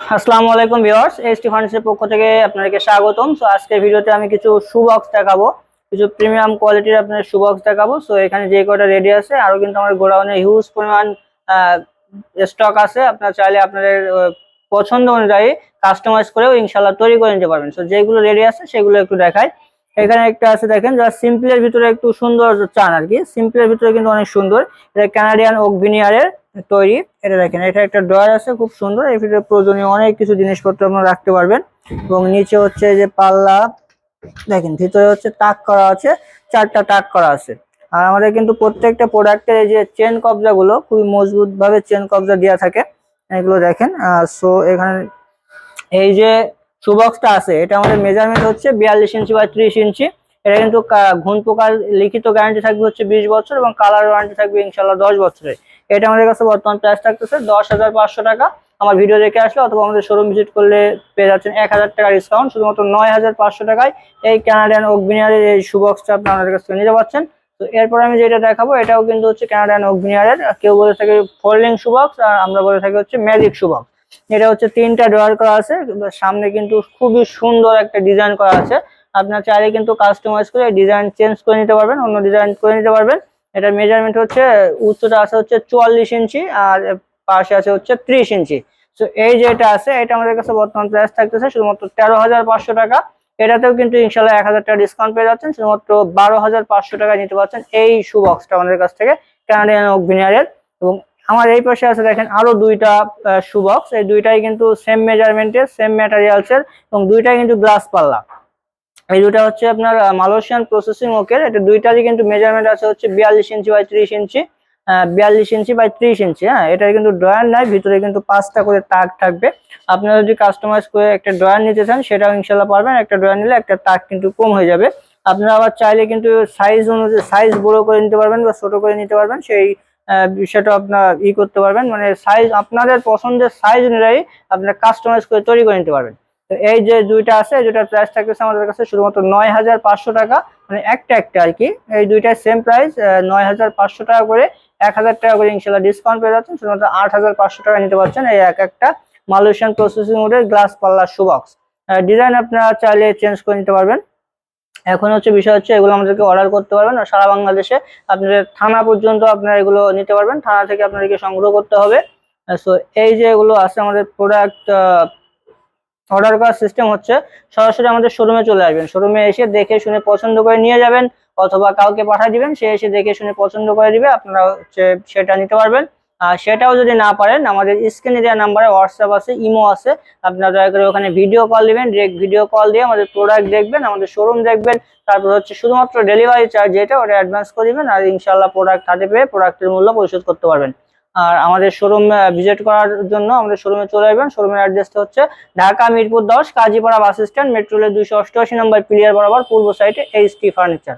আসসালামু আলাইকুম viewers, ST ফার্নিচারের পক্ষ থেকে আপনাদেরকে স্বাগতম। সো আজকের ভিডিওতে আমি কিছু শু বক্স দেখাবো। কিছু প্রিমিয়াম কোয়ালিটির আপনাদের শু বক্স দেখাবো। সো এখানে যে কটা রেডি আছে আরও কিন্তু আমার গোডাউনে হিউজ পরিমাণ স্টক আছে। আপনারা চাইলে আপনাদের পছন্দ অনুযায়ী কাস্টমাইজ করেও ইনশাল্লাহ তৈরি করে নিতে পারবেন। সো যেগুলো রেডি আছে, সেগুলো একটু দেখাই। এখানে একটা আছে, দেখেন যারা সিম্পলের ভিতরে একটু সুন্দর চান আর কি। সিম্পলের ভিতরে কিন্তু অনেক সুন্দর। এটা কানাডিয়ান ওক ভিনিয়ারের তৈরি। এটা দেখেন, এটা একটা ড্রয়ার আছে, খুব সুন্দর। এর ভিতরে প্রয়োজনীয় অনেক কিছু জিনিসপত্র আপনারা রাখতে পারবেন। এবং নিচে হচ্ছে যে পাল্লা, দেখেন, ভিতরে হচ্ছে তাক করা আছে, চারটা তাক করা আছে। আর আমাদের কিন্তু প্রত্যেকটা প্রোডাক্টের এই যে চেন কবজা গুলো খুবই মজবুত ভাবে চেন কবজা দেওয়া থাকে। এগুলো দেখেন সো এখানে এই যে সুবক্সটা আছে, এটা আমাদের মেজারমেন্ট হচ্ছে বিয়াল্লিশ ইঞ্চি বা ত্রিশ ইঞ্চি। এটা কিন্তু ঘুণ পোকার লিখিত গ্যারান্টি থাকবে হচ্ছে বিশ বছর এবং কালার ওয়ারেন্টি থাকবে ইনশাল্লাহ দশ বছরের। এটা আমাদের কাছে বর্তমান প্রাইস থাকতেছে দশ হাজার পাঁচশো টাকা। আমার ভিডিও দেখে আসলে অথবা আমাদের শোরুম ভিজিট করলে পেয়ে যাচ্ছেন এক হাজার টাকা ডিসকাউন্ট শুধুমাত্র নয় হাজার পাঁচশো টাকায় এই কানাডিয়ান অগ্নিয়ারের এই সুবক্সটা আপনি আমাদের কাছ নিতে পারছেন তো এরপর আমি যেটা দেখাবো, এটাও কিন্তু হচ্ছে কানাডিয়ান অগ্নিয়ারের কেউ বলে থাকে ফোল্ডিং সুবক্স আর আমরা বলে থাকি হচ্ছে ম্যাজিক সুবক্স এটা হচ্ছে তিনটা ড্রয়ার করা আছে, সামনে কিন্তু খুবই সুন্দর একটা ডিজাইন করা আছে। আপনার চাইলে কিন্তু কাস্টমাইজ করে ডিজাইন চেঞ্জ করে নিতে পারবেন, অন্য ডিজাইন করে নিতে পারবেন। এটার মেজারমেন্ট হচ্ছে, উচ্চতা আছে হচ্ছে চুয়াল্লিশ ইঞ্চি আর পাশে আছে হচ্ছে ত্রিশ ইঞ্চি। তো এই যেটা আছে, এটা আমাদের কাছে বর্তমান প্রাইস থাকতেছে শুধুমাত্র তেরো হাজার পাঁচশো টাকা। এটাতেও কিন্তু ইনশাল্লাহ এক হাজার টাকা ডিসকাউন্ট পেয়ে যাচ্ছেন, শুধুমাত্র বারো হাজার পাঁচশো টাকা নিতে পারছেন এই শু বক্সটা আমাদের কাছ থেকে ক্যানাডিয়ান ওক এবং আমার এই পাশে আছে দেখেন আরও দুইটা শু বক্স এই দুইটাই কিন্তু সেম মেজারমেন্টের সেম ম্যাটেরিয়ালসের এবং দুইটাই কিন্তু গ্লাস পাল্লা। এই দুটা হচ্ছে আপনার মালয়েশিয়ান প্রসেসিং ওকের এটা দুইটারই কিন্তু মেজারমেন্ট আছে হচ্ছে বিয়াল্লিশ ইঞ্চি বাই ত্রিশ ইঞ্চি বিয়াল্লিশ ইঞ্চি বাই ত্রিশ ইঞ্চি হ্যাঁ? এটার কিন্তু ড্রয়ার নাই, ভিতরে কিন্তু পাঁচটা করে তাক থাকবে। আপনারা যদি কাস্টমাইজ করে একটা ড্রয়ার নিতে চান, সেটাও ইনশাল্লাহ পারবেন। একটা ড্রয়ার নিলে একটা তাক কিন্তু কম হয়ে যাবে। আপনারা আবার চাইলে কিন্তু সাইজ অনুযায়ী সাইজ বড় করে নিতে পারবেন বা ছোট করে নিতে পারবেন। সেই বিষয়টা আপনার ই করতে পারবেন। মানে সাইজ আপনাদের পছন্দের সাইজ অনুযায়ী আপনারা কাস্টমাইজ করে তৈরি করে নিতে পারবেন। এই যে দুইটা আছে দুইটার প্রাইস থাকতেছে আমাদের কাছে শুধুমাত্র নয় হাজার পাঁচশো টাকা। মানে একটা একটা আর কি। এই দুইটার সেম প্রাইস নয় হাজার পাঁচশো টাকা করে এক হাজার টাকা করে ইনশাল্লাহ ডিসকাউন্ট পেয়ে যাচ্ছেন। শুধুমাত্র আট হাজার পাঁচশো টাকা নিতে পারছেন এই এক একটা মালয়েশিয়ান প্রসেসিং মোডের গ্লাস পাল্লা শুবক্স ডিজাইন আপনারা চাইলে চেঞ্জ করে নিতে পারবেন। এখন হচ্ছে বিষয় হচ্ছে এগুলো আমাদেরকে অর্ডার করতে পারবেন আর সারা বাংলাদেশে আপনাদের থানা পর্যন্ত আপনারা এগুলো নিতে পারবেন। থানা থেকে আপনাদেরকে সংগ্রহ করতে হবে। সো এই যে এগুলো আছে আমাদের প্রোডাক্ট অর্ডার করার সিস্টেম হচ্ছে সরাসরি আমাদের শোরুমে চলে আসবেন। শোরুমে এসে দেখে শুনে পছন্দ করে নিয়ে যাবেন অথবা কাউকে পাঠিয়ে দিবেন, সে এসে দেখে শুনে পছন্দ করে দিবে, আপনারা হচ্ছে সেটা নিতে পারবেন। আর সেটাও যদি না পারেন, আমাদের স্ক্রিনে দেওয়া নাম্বারে হোয়াটসঅ্যাপ আছে ইমো আছে, আপনারা দয়া করে ওখানে ভিডিও কল দিবেন ডিরেক্ট ভিডিও কল দিয়ে আমাদের প্রোডাক্ট দেখবেন, আমাদের শোরুম দেখবেন, তারপর হচ্ছে শুধুমাত্র ডেলিভারি চার্জ যেটা, ওটা অ্যাডভান্স করে দিবেন, আর ইনশাল্লাহ প্রোডাক্ট হাতে পেয়ে প্রোডাক্টের মূল্য পরিশোধ করতে পারবেন। আর আমাদের শোরুম ভিজিট করার জন্য আমাদের শোরুমে চলে আসবেন। শোরুমের অ্যাড্রেসটা হচ্ছে ঢাকা মিরপুর দশ, কাজীপাড়া বাস স্ট্যান্ড মেট্রোলের দুইশো অষ্টআশি নম্বর পিলিয়ার বরাবর, পূর্ব সাইডে এইচ টি ফার্নিচার